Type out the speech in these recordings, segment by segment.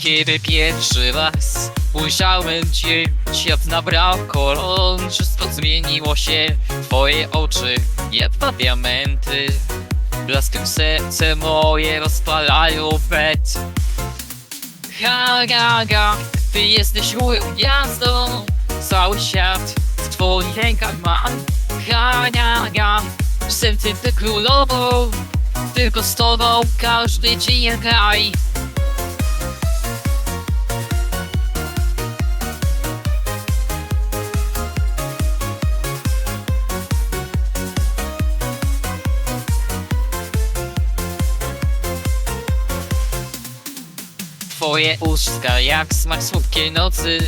Kiedy pierwszy raz ujrzałem cię, świat nabrał kolor, wszystko zmieniło się, twoje oczy, jak diamenty. Blaskiem serce moje rozpalają bet. Ha, ga, ga, ty jesteś moją gwiazdą, cały świat w twoich rękach mam. Ha, ga, ga, serce ty królową, tylko z tobą każdy dzień kraj. Twoje ustka jak smak słodkiej nocy.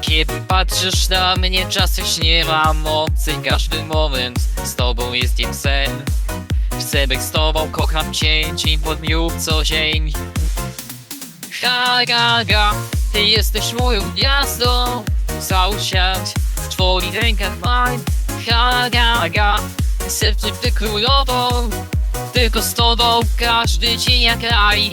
Kiedy patrzysz na mnie czas już nie ma mocy. Każdy moment z tobą jest jak sen. Chcę być z tobą, kocham cię dzień po dniu co dzień. Ha, ty jesteś moją gwiazdą. Cały świat w twoich rękach mam Ha, ga, serce ty królową Tylko z tobą każdy dzień jak raj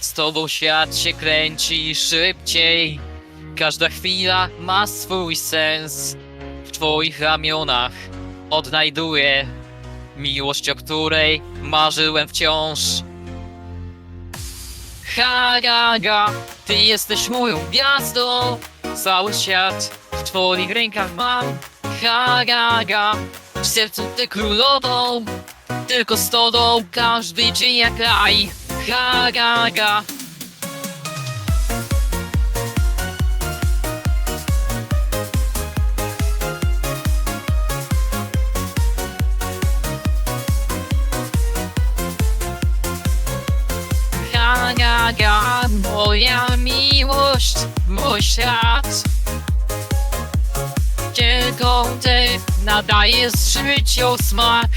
Z tobą świat się kręci szybciej. Każda chwila ma swój sens. W twoich ramionach odnajduję Miłość, o której marzyłem wciąż. Ha, ga, ga, ty jesteś moją gwiazdą. Cały świat w twoich rękach mam. Ha, ga, ga, w sercu ty królową. Tylko z tobą każdy dzień jak raj Ha, ga, ga Ga, ga, ga, moja miłość, mój świat. Tylko ty nadajesz życiu smak